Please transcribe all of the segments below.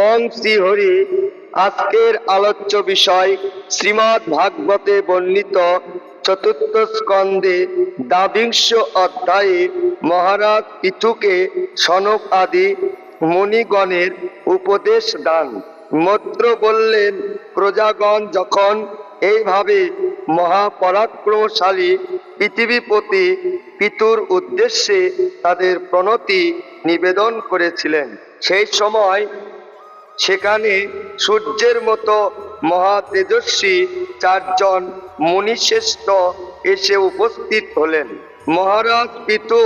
ওং শ্রীহরি। আজকের আলোচ্য বিষয় শ্রীমৎ ভাগবতে বর্ণিত চতুর্থ স্কন্ধে দ্বাবিংশ অধ্যায়ে মহারাজ পিথুকে সনক আদি মণিগণের উপদেশ দান। মন্ত্র বললেন, প্রজাগণ যখন এইভাবে মহাপরাক্রমশালী পৃথিবীপতি পিতুর উদ্দেশ্যে তাদের প্রণতি নিবেদন করেছিলেন, সেই সময় সেখানে সূর্যের মতো মহা তেজস্বী চারজন মুনিশ্রেষ্ঠ এসে উপস্থিত হলেন। মহারাজ পিতু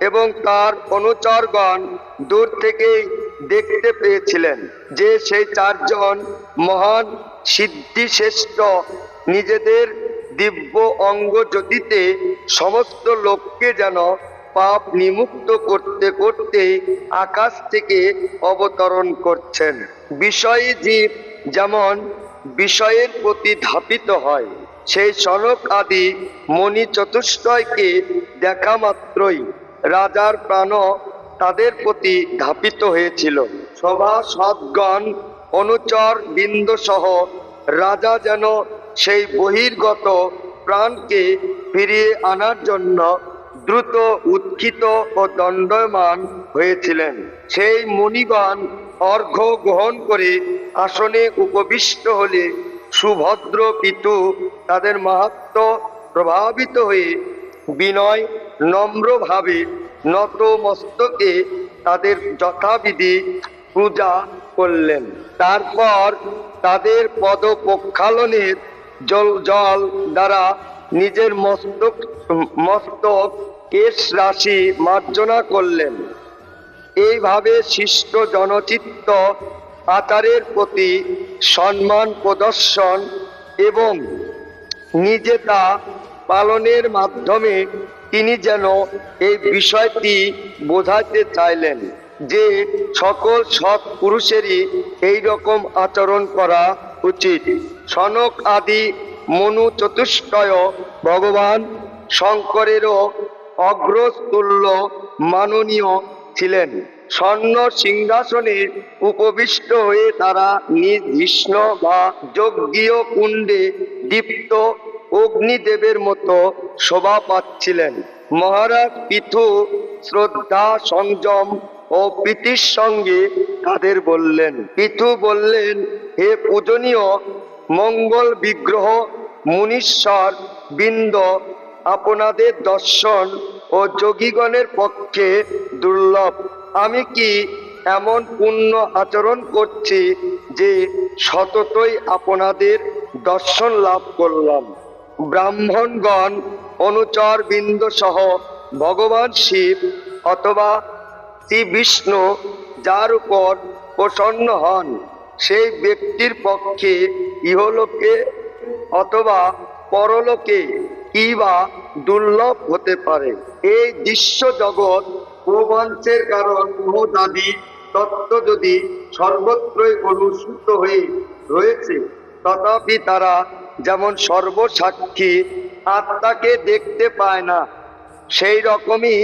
এবং তার অনুচরগণ দূর থেকেই দেখতে পেয়েছিলেন যে সেই চারজন মহান সিদ্ধিশ্রেষ্ঠ। নিজেদের দিব্য অঙ্গ জ্যোতিতে সমস্ত লোককে যেন পাপ নিমুক্ত করতে করতে আকাশ থেকে অবতরণ করছেন। বিষয়ী জীব যেমন বিষয়ের প্রতি ধাপিত হয়, সেই সনক আদি মণি চতুষ্টয়কে দেখা মাত্রই রাজার প্রাণ তাদের প্রতি ধাপিত হয়েছিল। সভা সদ্গণ, অনুচর বৃন্দ সহ রাজা যেন সেই বহির্গত প্রাণকে ফিরিয়ে আনার জন্য দ্রুত উৎক্ষিত ও দণ্ডমান হয়েছিলেন। সেই মুনিগণ অর্ঘ গ্রহণ করে আসনে উপবিষ্ট হলে সুভদ্র পিতু তাদের মাহাত্ম প্রভাবিত হয়ে বিনয় নম্রভাবে নত মস্তকে তাদের যথাবিধি পূজা করলেন। তারপর তাদের পদ প্রক্ষালনের জল জল দ্বারা নিজের মস্তক মস্তক কেশ রাশি মার্জনা করলেন। এইভাবে শিষ্ট জনচিত্ত আচারের প্রতি সম্মান প্রদর্শন এবং নিজে তা পালনের মাধ্যমে তিনি যেন এই বিষয়টি বোঝাতে চাইলেন যে সকল সৎ পুরুষেরই এই রকম আচরণ করা উচিত। সনক আদি মনু চতুষ্টয় ভগবান শঙ্করেরও অগ্রস্তুল্য মাননীয় ছিলেন। স্বর্ণ সিংহাসনে উপবিষ্ট হয়ে তারা নিজ ভীষ্ম বা যজ্ঞীয় কুণ্ডে দীপ্ত অগ্নিদেবের মতো শোভা পাচ্ছিলেন। মহারাজ পিথু শ্রদ্ধা সংযম ও প্রীতির সঙ্গে তাদের বললেন পিথু বললেন, হে পূজনীয় মঙ্গল বিগ্রহ, মুনীশ্বর, বৃন্দ, আপনাদের দর্শন ও যোগীগণের পক্ষে দুর্লভ। আমি কি এমন পুণ্য আচরণ করছি যে সততই আপনাদের দর্শন লাভ করলাম? ব্রাহ্মণগণ, অনুচর বৃন্দ সহ ভগবান শিব অথবা শ্রী বিষ্ণু যার উপর প্রসন্ন হন। সেই ব্যক্তির পক্ষে ইহলোকে অথবা পরলোকে কি বা দুর্লভ হতে পারে। এই দৃশ্য জগৎ প্রবঞ্চের কারণ দাদি তত্ত্ব যদি সর্বত্রই অনুসূত হয়ে রয়েছে, তথাপি তারা যেমন সর্বসাক্ষী আত্মাকে দেখতে পায় না, সেই রকমই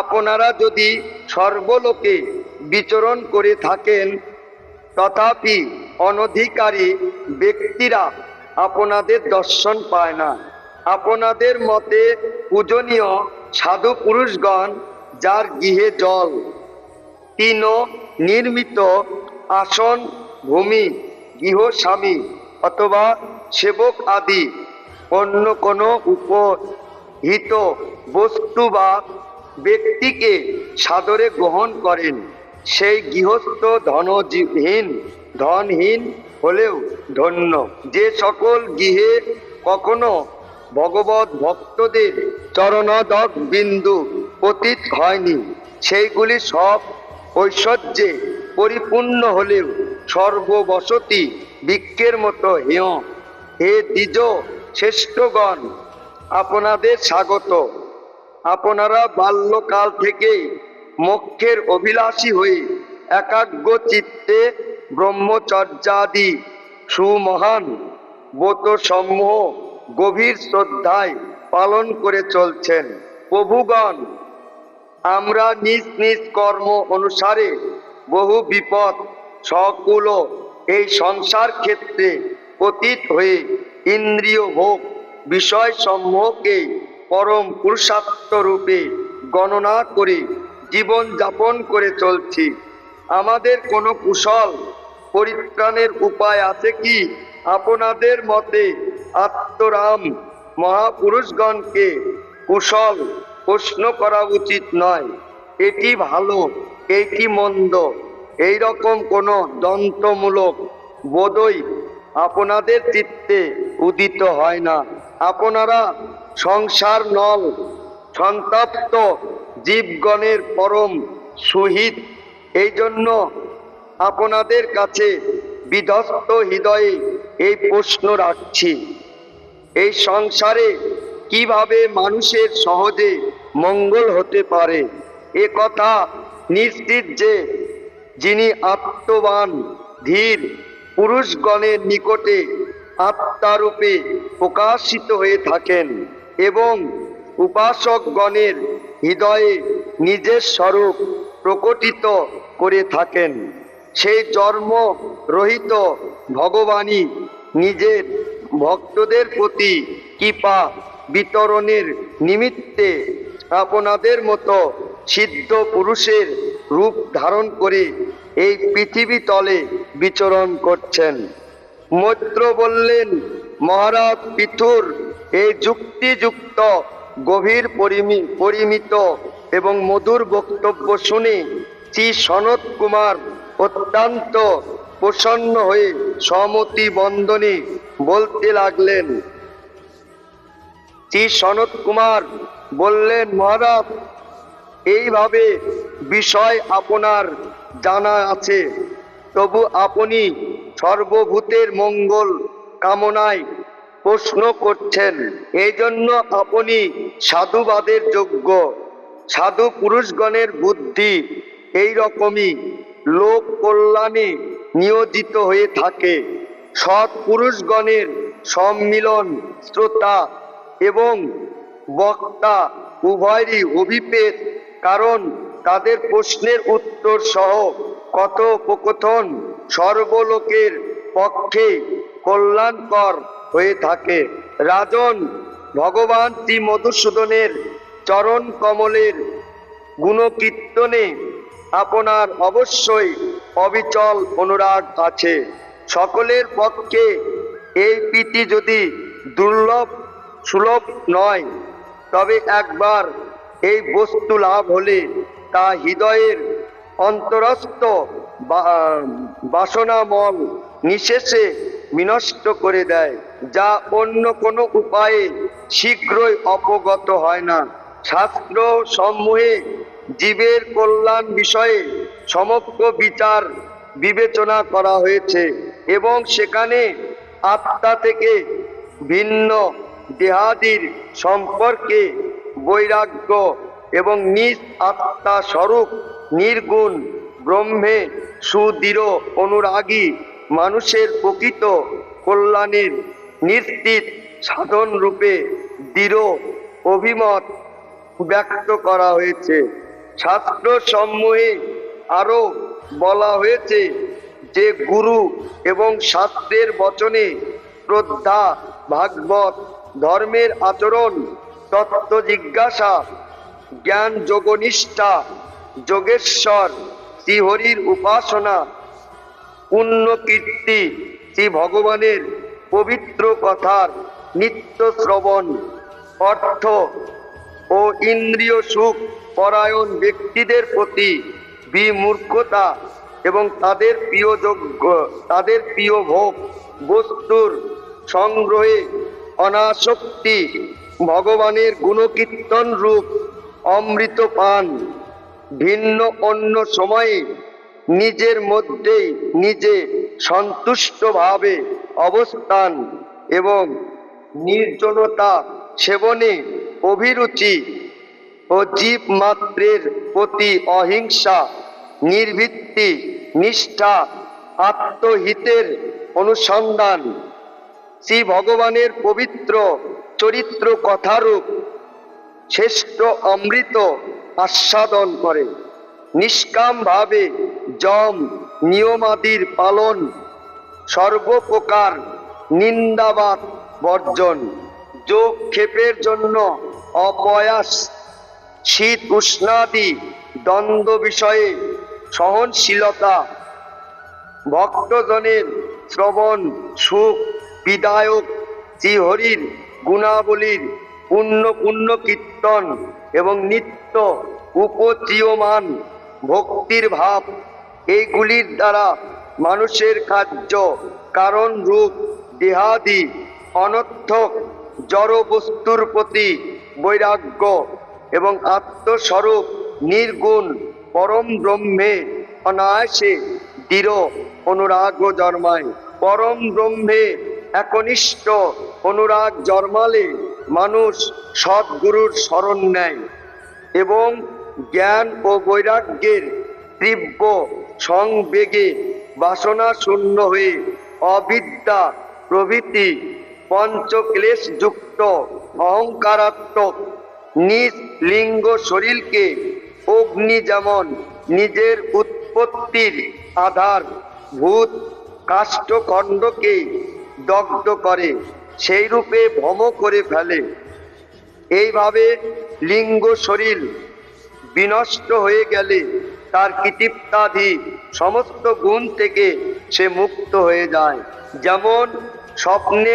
আপনারা যদি সর্বলোকে বিচরণ করে থাকেন তথাপি অনধিকারী ব্যক্তিরা আপনাদের দর্শন পায় না। আপনাদের মতে পূজনীয় সাধু পুরুষগণ, যার গৃহে জল তিন নির্মিত আসন, ভূমি, গৃহস্বামী অথবা সেবক আদি, অন্য কোনো উপহিত বস্তু বা ব্যক্তিকে সাদরে গ্রহণ করেন। সেই গৃহস্থ ধনহীন ধনহীন হলেও ধন্য। যে সকল গৃহে কখনো ভগবত ভক্তদের চরণদক বিন্দু পতিত হয়নি, সেইগুলি সব ঐশ্বর্যে পরিপূর্ণ হলেও সর্ববসতি বৃক্ষের মতো হেয়। হে দ্বিজ শ্রেষ্ঠগণ, আপনাদের স্বাগত। আপনারা বাল্যকাল থেকেই মোক্ষের অভিলাষী হয়ে একাগ্র চিত্তে ব্রহ্মচর্যাদি সুমহান ব্রত সমূহ গভীর শ্রদ্ধায় পালন করে চলছেন। প্রভুগণ, আমরা নিজ নিজ কর্ম অনুসারে বহু বিপদ, সকুল এই সংসার ক্ষেত্রে পতিত হয়ে ইন্দ্রিয় ভোগ বিষয় সমূহকে পরম পুরুষার্থ রূপে গণনা করে জীবন যাপন করে চলছি। আমাদের কোনো কুশল পরিত্রাণের উপায় আছে কি? আপনাদের মতে আত্মরাম মহাপুরুষগণকে কুশল প্রশ্ন করা উচিত নয়। এটি ভালো, এটি মন্দ এই রকম কোনো দন্তমূলক বোধই আপনাদের চিত্তে উদিত হয় না। আপনারা সংসার নল, সন্তপ্ত জীবগণের পরম সুহিত এই জন্য আপনাদের কাছে বিধ্বস্ত হৃদয়ে এই প্রশ্ন রাখছি। এই সংসারে কীভাবে মানুষের সহজে মঙ্গল হতে পারে? এ কথা নিশ্চিত যে যিনি আত্মবান, ধীর পুরুষগণের নিকটে আত্মারূপে প্রকাশিত হয়ে থাকেন এবং উপাসকগণের হৃদয়ে নিজের স্বরূপ প্রকটিত করে থাকেন। সেই জন্ম রহিত ভগবানই নিজের ভক্তদের প্রতি কৃপা বিতরণের নিমিত্তে আপনাদের মতো সিদ্ধ পুরুষের রূপ ধারণ করে এই পৃথিবী তলে বিচরণ করছেন। মৈত্র বললেন, মহারাজ, পিথুর, এই যুক্তিযুক্ত গভীর পরিমি, পরিমিত এবং মধুর বক্তব্য শুনে শ্রী সনত কুমার অত্যন্ত প্রসন্ন হয়ে সমতি বন্দনে বলতে লাগলেন। শ্রী সনত কুমার বললেন, মহারাজ, এইভাবে বিষয় আপনার জানা আছে। তবু আপনি সর্বভূতের মঙ্গল কামনায় প্রশ্ন করছেন এই জন্য আপনি সাধুবাদের যোগ্য। সাধু পুরুষগণের বুদ্ধি এই রকমই লোক কল্যাণে নিয়োজিত হয়ে থাকে। সৎ পুরুষগণের সম্মিলন শ্রোতা এবং বক্তা উভয়েরই অভিপ্রেত। কারণ তাদের প্রশ্নের উত্তর সহ কথোপকথন সর্বলোকের পক্ষে কল্যাণকর হয়ে থাকে। রাজন ভগবান শ্রী মধুসূদনের চরণ কমলের গুণকীর্তনে আপনার অবশ্যই অবিচল অনুরাগ আছে। সকলের পক্ষে এই প্রীতি যদি দুর্লভ, সুলভ নয়, তবে একবার এই বস্তু লাভ হলে তা হৃদয়ের অন্তরস্থ বাসনামল নিশেষে বিনষ্ট করে দেয়। যা অন্য কোনো উপায়ে শীঘ্রই অপগত হয় না। শাস্ত্র সমূহে জীবের কল্যাণ বিষয়ে সমগ্র বিচার বিবেচনা করা হয়েছে এবং সেখানে আত্মা থেকে ভিন্ন দেহাদির সম্পর্কে বৈরাগ্য এবং নিজ আত্মা স্বরূপ নির্গুণ ব্রহ্মে সুদৃঢ় অনুরাগী মানুষের প্রকৃত কল্যাণের নিশ্চিত সাধন রূপে দৃঢ় অভিমত ব্যক্ত করা হয়েছে। শাস্ত্র সমূহে আরও বলা হয়েছে যে, গুরু এবং শাস্ত্রের বচনে শ্রদ্ধা, ভাগবত, ধর্মের আচরণ, তত্ত্ব জিজ্ঞাসা, জ্ঞান যোগনিষ্ঠা, যোগেশ্বর, শ্রীহরির উপাসনা পুণ্য কীর্তি শ্রী ভগবানের পবিত্র কথার নিত্য শ্রবণ, অর্থ ও ইন্দ্রিয় সুখ পরায়ণ ব্যক্তিদের প্রতি বিমূর্খতা এবং তাদের প্রিয় যোগ্য তাদের প্রিয় ভোগ বস্তুর সংগ্রহে অনাসক্তি ভগবানের গুণকীর্তন রূপ অমৃত পান। ভিন্ন অন্য সময়ে নিজের মধ্যেই নিজে সন্তুষ্টভাবে অবস্থান এবং নির্জনতা, সেবনে, অভিরুচি ও জীব মাত্রের প্রতি অহিংসা নির্ভিত্তি নিষ্ঠা, আত্মহিতের অনুসন্ধান। শ্রী ভগবানের পবিত্র চরিত্র কথারূপ শ্রেষ্ঠ অমৃত আস্বাদন করে। নিষ্কাম ভাবে জম নিয়মাদির পালন, সর্বপ্রকার নিন্দাবাদ বর্জন, যোগ ক্ষেপের জন্য অপয়াস শীত উষ্ণাদি দ্বন্দ্ব বিষয়ে সহনশীলতা, ভক্তজনের শ্রবণ সুখ বিদায়ক শ্রীহরির গুণাবলীর পুণ্য পুণ্য কীর্তন এবং নিত্য উপচীয়মান ভক্তির ভাব এইগুলির দ্বারা মানুষের কার্য কারণ রূপ, দেহাদি, অনর্থক জড় বস্তুর প্রতি বৈরাগ্য এবং আত্মস্বরূপ, নির্গুণ, পরম ব্রহ্মে অনায়াসে দৃঢ় অনুরাগ জন্মায়। পরম ব্রহ্মে একনিষ্ঠ অনুরাগ জন্মালে মানুষ সদ্গুরুর শরণ নেয় এবং জ্ঞান ও বৈরাগ্যের তীব্র সংবেগে বাসনা শূন্য হয়ে অবিদ্যা প্রভৃতি পঞ্চক্লেশ যুক্ত অহংকারাত্মক নিজ লিঙ্গ শরীরকে অগ্নি যেমন নিজের উৎপত্তির আধার ভূত কাষ্ঠখণ্ডকে দগ্ধ করে সেই রূপে ভম করে ফেলে। এইভাবে লিঙ্গ শরীর বিনষ্ট হয়ে গেলে তার কৃতিত্বাধি সমস্ত গুণ থেকে সে মুক্ত হয়ে যায়। যেমন স্বপ্নে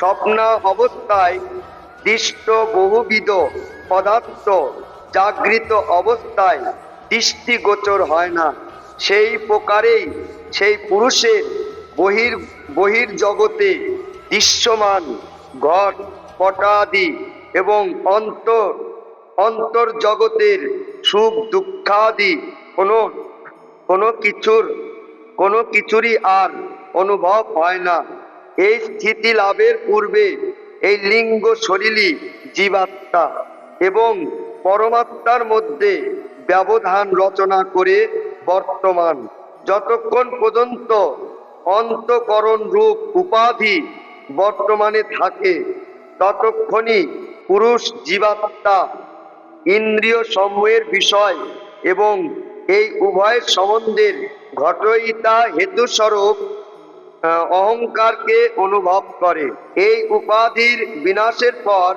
স্বপ্না অবস্থায় দৃষ্ট বহুবিধ পদার্থ জাগৃত অবস্থায় দৃষ্টিগোচর হয় না। সেই প্রকারেই সেই পুরুষের বহির বহির জগতে দৃশ্যমান ঘট, পটাদি এবং অন্তর অন্তর জগতের সুখ দুঃখাদি কোনো কোনো কিছুর, কোনো কিছুরই আর অনুভব হয় না। এই স্থিতি লাভের পূর্বে এই লিঙ্গ শরীরই জীবাত্মা এবং পরমাত্মার মধ্যে ব্যবধান রচনা করে বর্তমান। যতক্ষণ পর্যন্ত অন্তকরণ রূপ উপাধি বর্তমানে থাকে, ততক্ষণই পুরুষ জীবাত্মা ইন্দ্রিয় সমূহের বিষয় এবং এই উভয় সম্বন্ধের ঘটয়িতা হেতুস্বরূপ অহংকারকে অনুভব করে। এই উপাধির বিনাশের পর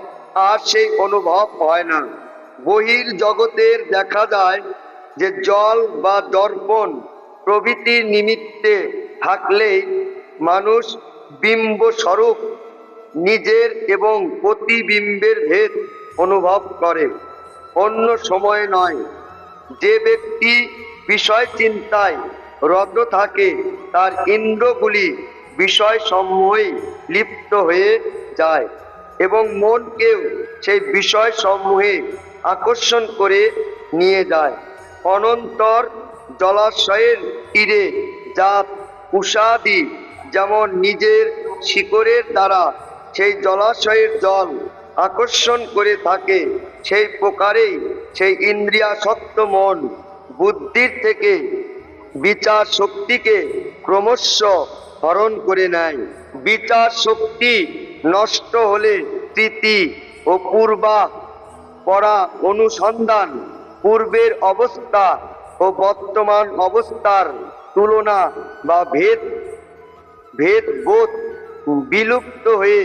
আর সেই অনুভব হয় না। বহির জগতের দেখা যায় যে জল বা দর্পণ প্রভৃতির নিমিত্তে থাকলেই মানুষ বিম্ব স্বরূপ নিজের এবং প্রতিবিম্বের ভেদ অনুভব করে। অন্য সময় নয়। যে ব্যক্তি বিষয় চিন্তায় রত থাকে, তার ইন্দ্রগুলি বিষয় সমূহে লিপ্ত হয়ে যায় এবং মনকেও সেই বিষয় সমূহে আকর্ষণ করে নিয়ে যায়। অনন্তর জলাশয়ের তীরে জাত উষাদি, যেমন নিজের শিকড়ের দ্বারা সেই জলাশয়ের জল আকর্ষণ করে থাকে। সেই প্রকারেই সেই ইন্দ্রিয়াসক্ত মন বুদ্ধির থেকে বিচার শক্তিকে ক্রমশ হরণ করে নেয়। বিচার শক্তি নষ্ট হলে স্মৃতি ও পূর্বা পড়া অনুসন্ধান পূর্বের অবস্থা ও বর্তমান অবস্থার তুলনা বা ভেদ, ভেদবোধ বিলুপ্ত হয়ে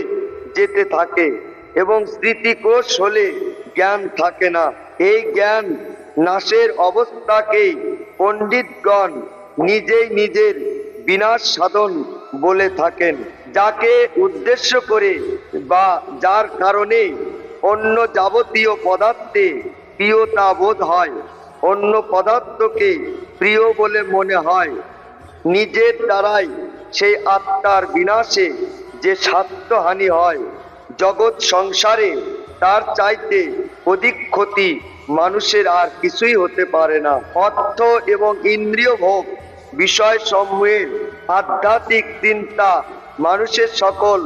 যেতে থাকে। এবং স্মৃতিকোষ হলে জ্ঞান থাকে না। এই জ্ঞান নাশের অবস্থাকেই পণ্ডিতগণ নিজেই নিজের বিনাশ সাধন বলে থাকেন, যাকে উদ্দেশ্য করে বা যার কারণে অন্য যাবতীয় পদার্থে প্রিয়তা বোধ হয়, অন্য পদার্থকে প্রিয় বলে মনে হয়। নিজের দ্বারাই সেই আত্মার বিনাশে যে স্বার্থহানি হয় জগৎ সংসারে তার চাইতে অধিক ক্ষতি মানুষের আর কিছুই হতে পারে না। অর্থ এবং ইন্দ্রিয় ভোগ বিষয় সমূহের আধ্যাত্মিক চিন্তা মানুষের সকল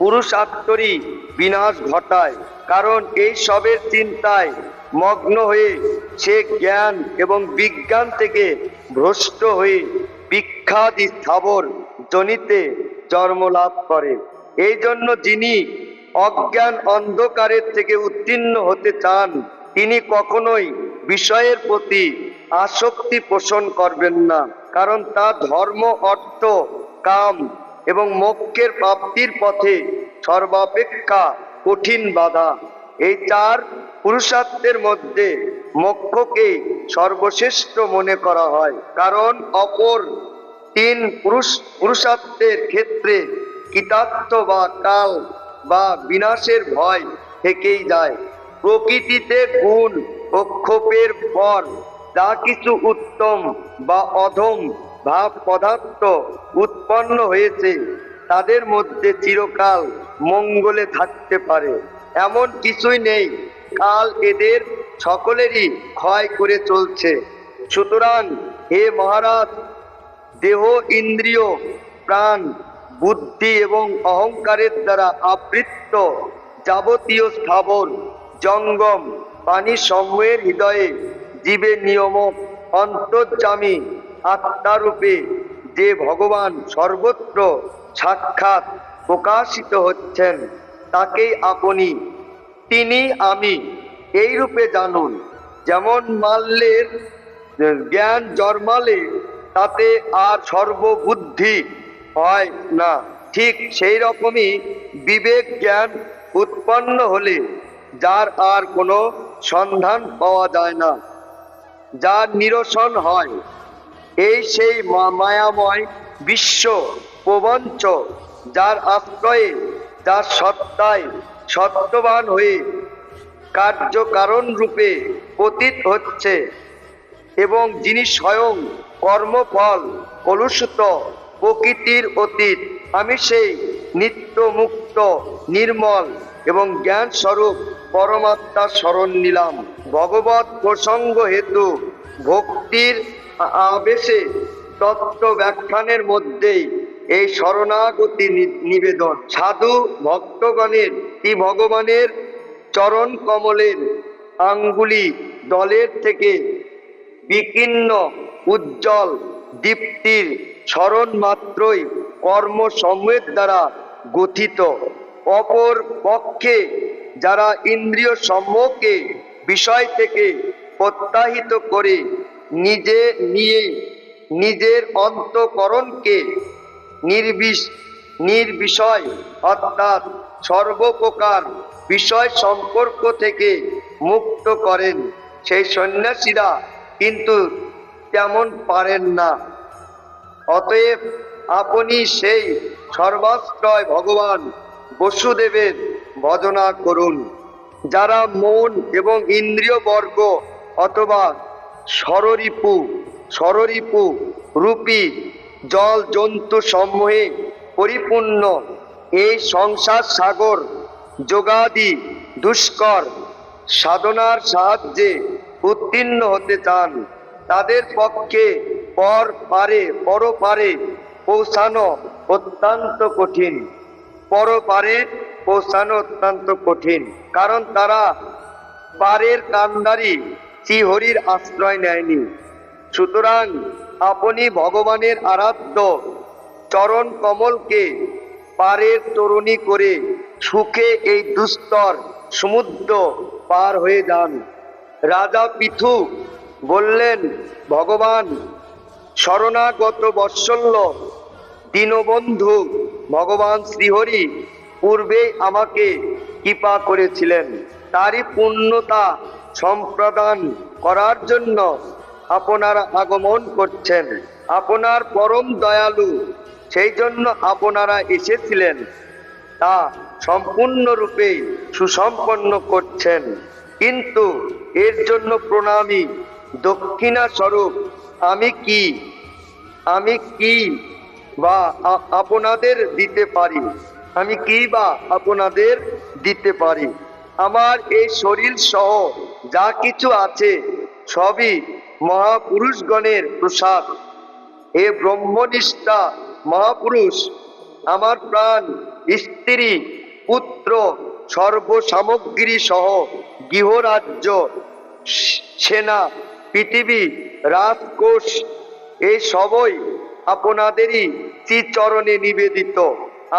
পুরুষাত্মরই বিনাশ ঘটায়। কারণ এই সবের চিন্তায় মগ্ন হয়ে সে জ্ঞান এবং বিজ্ঞান থেকে ভ্রষ্ট হয়ে বিখ্যাতি স্থাবর জনিতে জন্ম লাভ করে। এই জন্য যিনি অজ্ঞান অন্ধকারের থেকে উত্তীর্ণ হতে চান, তিনি কখনোই বিষয়ের প্রতি আসক্তি পোষণ করবেন না, কারণ তা ধর্ম, অর্থ, কাম এবং মোক্ষের প্রাপ্তির পথে সর্বাপেক্ষা কঠিন বাধা। এই চার পুরুষার্থের মধ্যে মোক্ষকে সর্বশ্রেষ্ঠ মনে করা হয়, কারণ অপর তিন পুরুষ, পুরুষার্থের ক্ষেত্রে কৃতার্থ বা কাল বা বিনাশের ভয় থেকেই যায়। প্রকৃতিতে গুণ ও ক্ষোভের পর যা কিছু উত্তম বা অধম ভাব পদার্থ উৎপন্ন হয়েছে, তাদের মধ্যে চিরকাল মঙ্গলে থাকতে পারে। এমন কিছুই নেই, কাল এদের সকলেরই ক্ষয় করে চলছে। সুতরাং হে মহারাজ, দেহ, ইন্দ্রিয়, প্রাণ বুদ্ধি এবং অহংকারের দ্বারা আবৃত্ত যাবতীয় স্থাবর জঙ্গম পানি সমূহের হৃদয়ে জীবের নিয়ম অন্তর্জামী আত্মারূপে যে ভগবান সর্বত্র সাক্ষাৎ প্রকাশিত হচ্ছেন, তাকেই আপনি, তিনি আমি এই রূপে জানুন। যেমন মাল্যের জ্ঞান জন্মালে, তাতে আর সর্ববুদ্ধি হয় না। ঠিক সেই রকমই বিবেক জ্ঞান উৎপন্ন হলে যার আর কোনো সন্ধান পাওয়া যায় না। যার নিরসন হয়, এই সেই মায়াময় বিশ্ব প্রবঞ্চ যার আশ্রয়ে, যার সত্তায় সত্যবান হয়ে কার্যকারণ রূপে পতিত হচ্ছে এবং যিনি স্বয়ং কর্মফল কলুষিত প্রকৃতির অতীত। আমি সেই নিত্য মুক্ত নির্মল এবং জ্ঞান স্বরূপ পরমাত্মার স্মরণ নিলাম। ভগবত প্রসঙ্গ হেতু ভক্তির আবেশে তত্ত্ব ব্যাখ্যানের মধ্যেই এই শরণাগতি নিবেদন। সাধু ভক্তগণের কি ভগবানের চরণ কমলের আঙ্গুলি দলের থেকে বিকীর্ণ, উজ্জ্বল, দীপ্তির স্মরণ মাত্রই সমূহের দ্বারা গঠিত। অপর পক্ষে যারা ইন্দ্রিয় সমূহকে বিষয় থেকে প্রত্যাহিত করে নিজে নিয়ে নিজের অন্তকরণকে নির্বিষ, নির্বিষয় অর্থাৎ সর্বপ্রকার বিষয় সম্পর্ক থেকে মুক্ত করেন। সেই সন্ন্যাসীরা কিন্তু তেমন পারেন না। অতএব আপনি সেই সর্বাশ্রয় ভগবান বসুদেবের ভজনা করুন। যারা মন এবং ইন্দ্রিয় বর্গ অথবা সররিপু সররিপু রূপী জল জন্তু সমূহে পরিপূর্ণ এই সংসার সাগর যোগাদি দুষ্কর সাধনার সাহায্যে উত্তীর্ণ হতে চান, তাদের পক্ষে পর পারে পর পারে পৌঁছানো অত্যন্ত কঠিন। পর পারে পৌঁছানো অত্যন্ত কঠিন, কারণ তারা পারের কান্দারি শ্রীহরির আশ্রয় নেয়নি। সুতরাং আপনি ভগবানের আরাধ্য চরণ কমলকে পারের তরুণী করে সুখে এই দুস্তর সমুদ্র পার হয়ে যান। রাজা পিথু বললেন, ভগবান শরণাগত বৎসল্য। দীনবন্ধু, ভগবান শ্রীহরি পূর্বে আমাকে কৃপা করেছিলেন। তারই পূর্ণতা সম্প্রদান করার জন্য আপনারা আগমন করছেন। আপনার পরম দয়ালু সেই জন্য আপনারা এসেছিলেন। তা সম্পূর্ণরূপে সুসম্পন্ন করছেন। কিন্তু এর জন্য প্রণামী দক্ষিণা স্বরূপ আমি কি? আমি কি বা আপনাদের দিতে পারি? আমি কি বা আপনাদের দিতে পারি? আমার এই শরীর সহ যা কিছু আছে, সবই মহাপুরুষগণের প্রসাদ। এ ব্রহ্মনিষ্ঠা মহাপুরুষ, আমার প্রাণ, স্ত্রী, পুত্র সর্বসামগ্রী সহ গৃহরাজ্য, সেনা পৃথিবী, রাজকোষ এই সবই আপনাদেরই শ্রীচরণে নিবেদিত।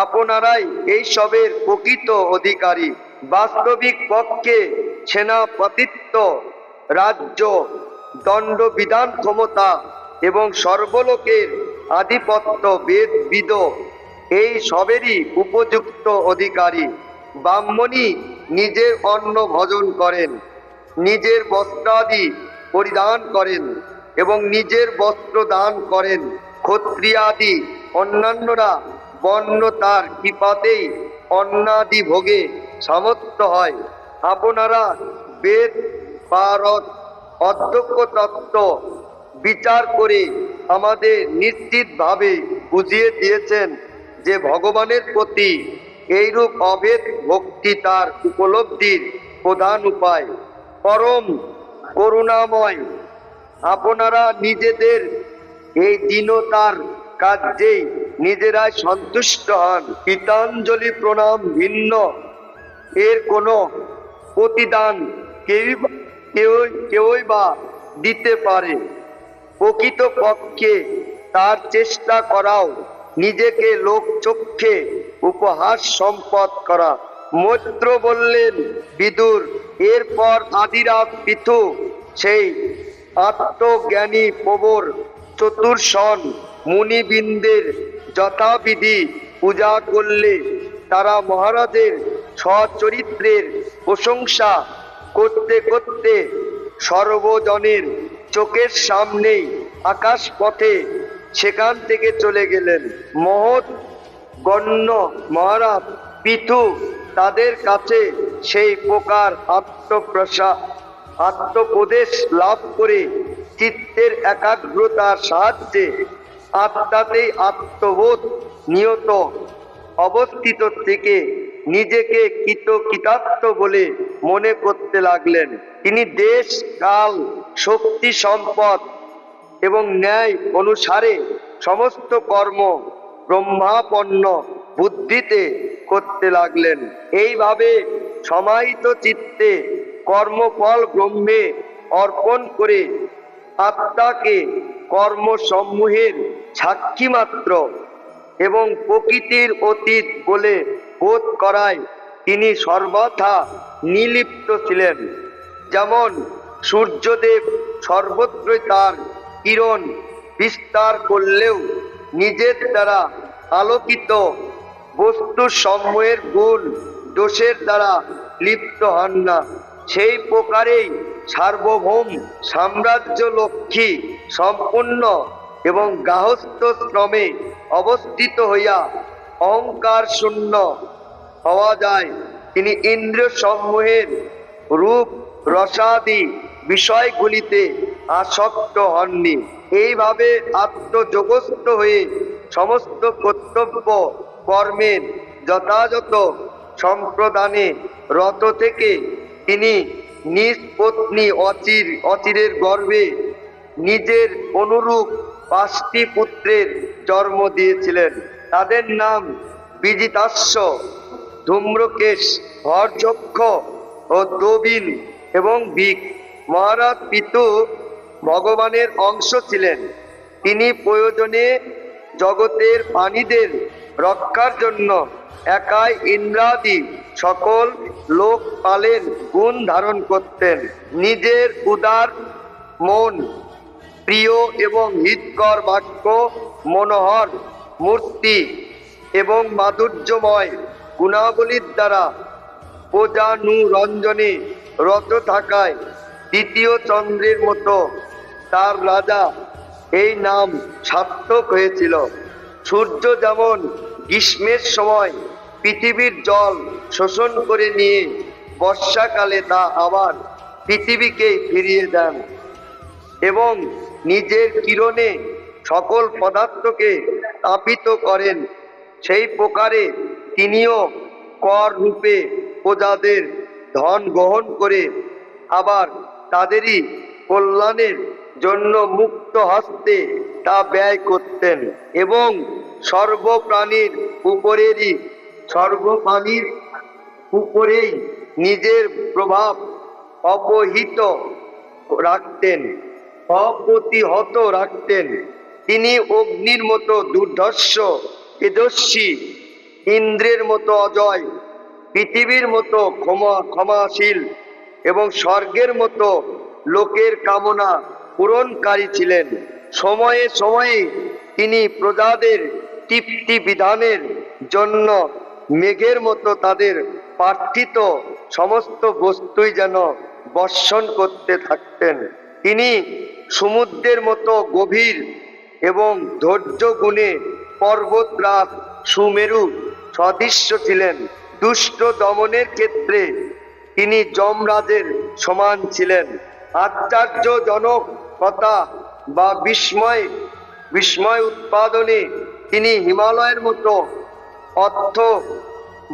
আপনারাই এই সবের প্রকৃত অধিকারী। বাস্তবিক পক্ষে সেনাপতিত্ব, রাজ্য দণ্ডবিধান ক্ষমতা এবং সর্বলোকের আধিপত্য বেদ বিদ এই সবেরই উপযুক্ত অধিকারী। ব্রাহ্মণী নিজের অন্ন ভজন করেন, নিজের বস্ত্রাদি পরিধান করেন এবং নিজের বস্ত্র দান করেন। ক্ষত্রিয়াদি অন্যান্যরা বর্ণ তার কৃপাতেই অন্নাদি ভোগে সামর্থ্য হয়। আপনারা বেদ, পারদ অধ্যক্ষ তত্ত্ব বিচার করে আমাদের নিশ্চিতভাবে বুঝিয়ে দিয়েছেন যে ভগবানের প্রতি এইরূপ অভেদ ভক্তি তার উপলব্ধির প্রধান উপায়। পরম করুণাময়। আপনারা নিজেদের এই দীনতার কার্যেই নিজেরাই সন্তুষ্ট হন। পিতাঞ্জলি প্রণাম ভিন্ন। এর কোনো প্রতিদান কেউই বা- কেউই বা দিতে পারে। প্রকৃত পক্ষে তার চেষ্টা করাও নিজেকে লোক চক্ষে উপহাস সম্পদ করা। মৈত্র বললেন, বিদুর এরপর আদিরাত পিথু সেই আত্মজ্ঞানী প্রবর চতুর্শন মুনিবৃন্দের যথাবিধি পূজা করলে তারা মহারাজের সচরিত্রের প্রশংসা করতে করতে সর্বজনের চোখের সামনেই আকাশ পথে সেখান থেকে চলে গেলেন। মহৎ গণ্য মহারাজ পিথু তাদের কাছে সেই প্রকার আত্মপ্রসা, আত্মপ্রদেশ লাভ করে চিত্তের একাগ্রতার সাহায্যে আত্মাতেই আত্মবোধ নিয়ত অবস্থিত থেকে নিজেকে কৃত কৃতার্থ বলে মনে করতে লাগলেন। তিনি দেশ, কাল, শক্তি, সম্পদ এবং ন্যায় অনুসারে সমস্ত কর্ম ব্রহ্মাপন্ন বুদ্ধিতে করতে লাগলেন। এইভাবে সমাহিত চিত্তে কর্মফল ব্রহ্মে অর্পণ করে আত্মাকে কর্মসমূহের সাক্ষী মাত্র এবং প্রকৃতির অতীত বলে বোধ করায় তিনি সর্বথা নিলিপ্ত ছিলেন। যেমন সূর্যদেব সর্বত্রই তার কিরণ বিস্তার করলেও নিজের দ্বারা আলোকিত বস্তু সমূহের গুণ দোষের দ্বারা লিপ্ত হন না। সেই প্রকারেই সার্বভৌম সাম্রাজ্য লক্ষ্মী সম্পূর্ণ এবং গাহস্থ শ্রমে অবস্থিত হইয়া অহংকার শূন্য হওয়া যায়। তিনি ইন্দ্রিয় সমূহের রূপ, রসাদি বিষয়গুলিতে আসক্ত হননি। এইভাবে আত্মযোগস্থ হয়ে সমস্ত কর্তব্য কর্মের যথাযথ সম্প্রদানে রত থেকে তিনি নিজ পত্নী অচির, অচিরের গর্ভে নিজের অনুরূপ পাঁচটি পুত্রের জন্ম দিয়েছিলেন। তাদের নাম বিজিতাস্য ধূম্রকেশ হরযক্ষ ও দবিন এবং ভিক। মহারাজ পিতু ভগবানের অংশ ছিলেন। তিনি প্রয়োজনে জগতের প্রাণীদের রক্ষার জন্য একাই ইন্দ্রাদি সকল লোক পালের গুণ ধারণ করতেন। নিজের উদার মন, প্রিয় এবং হিতকর বাক্য, মনোহর মূর্তি এবং মাধুর্যময় গুণাবলীর দ্বারা প্রজানুরঞ্জনে রত থাকায় দ্বিতীয় চন্দ্রের মতো তার রাজা এই নাম সার্থক হয়েছিল। সূর্য যেমন গ্রীষ্মের সময় পৃথিবীর জল শোষণ করে নিয়ে বর্ষাকালে তা আবার পৃথিবীকে ফিরিয়ে দেন এবং নিজের কিরণে সকল পদার্থকে তাপিত করেন, সেই প্রকারে তিনিও কর রূপে প্রজাদের ধন গ্রহণ করে আবার তাদেরই কল্যাণের জন্য মুক্ত হস্তে তা ব্যয় করতেন এবং সর্বপ্রাণীর উপরেরই, সর্বপ্রাণীর উপরেই নিজের প্রভাব অপহিত রাখতেন, অপ্রতিহত রাখতেন। তিনি অগ্নির মতো দুর্ধর্ষ, তেজস্বী, ইন্দ্রের মতো অজয়, পৃথিবীর মতো ক্ষমা, ক্ষমাশীল এবং স্বর্গের মতো লোকের কামনা পূরণকারী ছিলেন। সময়ে সময়ে তিনি প্রজাদের তৃপ্তি বিধানের জন্য মেঘের মতো তাদের প্রার্থিত সমস্ত বস্তুই যেন বর্ষণ করতে থাকতেন। তিনি সমুদ্রের মতো গভীর এবং ধৈর্য গুণে পর্বতরাজ সুমেরু সদৃশ্য ছিলেন। দুষ্ট দমনের ক্ষেত্রে তিনি যমরাজের সমান ছিলেন। আশ্চর্যজনক কথা বা বিস্ময় বিস্ময় উৎপাদনে তিনি হিমালয়ের মতো অর্থ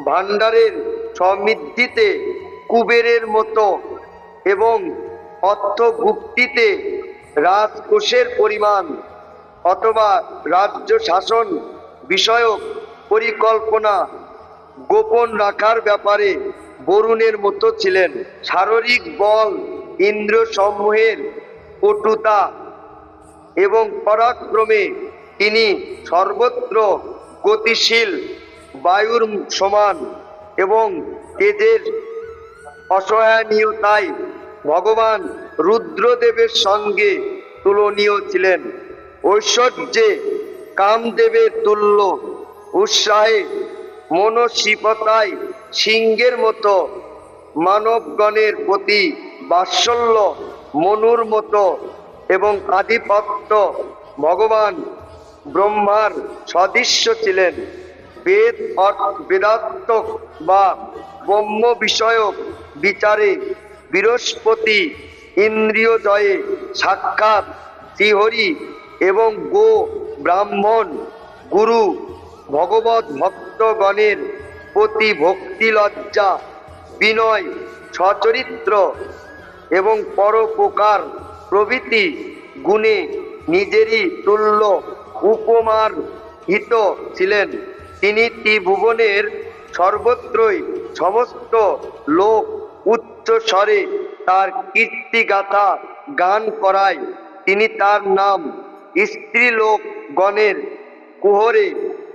ভাণ্ডারের সমৃদ্ধিতে, কুবেরের মতো এবং অর্থ গুপ্তিতে রাজকোষের পরিমাণ অথবা রাজ্য শাসন বিষয়ক পরিকল্পনা গোপন রাখার ব্যাপারে বরুণের মতো ছিলেন। শারীরিক বল ইন্দ্র সমূহের কটুতা এবং পরাক্রমে তিনি সর্বত্র গতিশীল, বায়ুর সমান এবং তেজের অসহায়নীয়তায় ভগবান রুদ্রদেবের সঙ্গে তুলনীয় ছিলেন। ঐশ্বর্যে কামদেবের তুল্য উৎসাহে মনসিপতায় সিংহের মতো মানবগণের প্রতি বাৎসল্য মনুর মতো এবং আধিপত্য ভগবান ব্রহ্মার সদৃশ্য ছিলেন। বেদ বেদাত্মক বা ব্রহ্ম বিষয়ক বিচারে বৃহস্পতি ইন্দ্রিয় জয়ে সাক্ষাৎ শ্রীহরি এবং গো ব্রাহ্মণ গুরু ভগবত ভক্তগণের প্রতি ভক্তি লজ্জা বিনয়, সচরিত্র এবং পরোপকার প্রভৃতি গুণে নিজেরই তুল্য উপমার হিত ছিলেন। তিনি ত্রিভুবনের সর্বত্রই সমস্ত লোক উচ্চ স্বরে তার কীর্তিগাথা গান করায়। তিনি তার নাম স্ত্রীলোক গণের কুহরে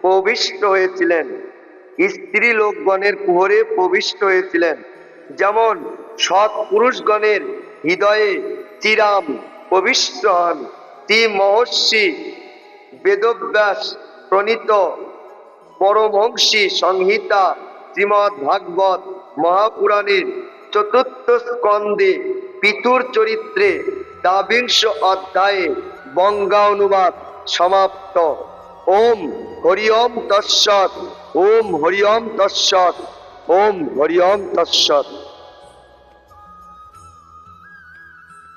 প্রবিষ্ট হয়েছিলেন। স্ত্রী লোকগণের কুহরে প্রবিষ্ট হয়েছিলেন। যেমন সৎ পুরুষগণের হৃদয়ে চিরাম প্রবিষ্ট হন শ্রী মহর্ষি বেদব্যাস প্রণীত পরমহংসী সংহিতা শ্রীমৎ ভাগবত মহাপুরাণের চতুর্থ স্কন্ধে পিতুর চরিত্রে দাবিংশ অধ্যায়ে বঙ্গা অনুবাদ সমাপ্ত। ওম হরি ওম তৎসৎ, ওম হরি ওম তৎসৎ, ওম হরি ওম তৎসৎ।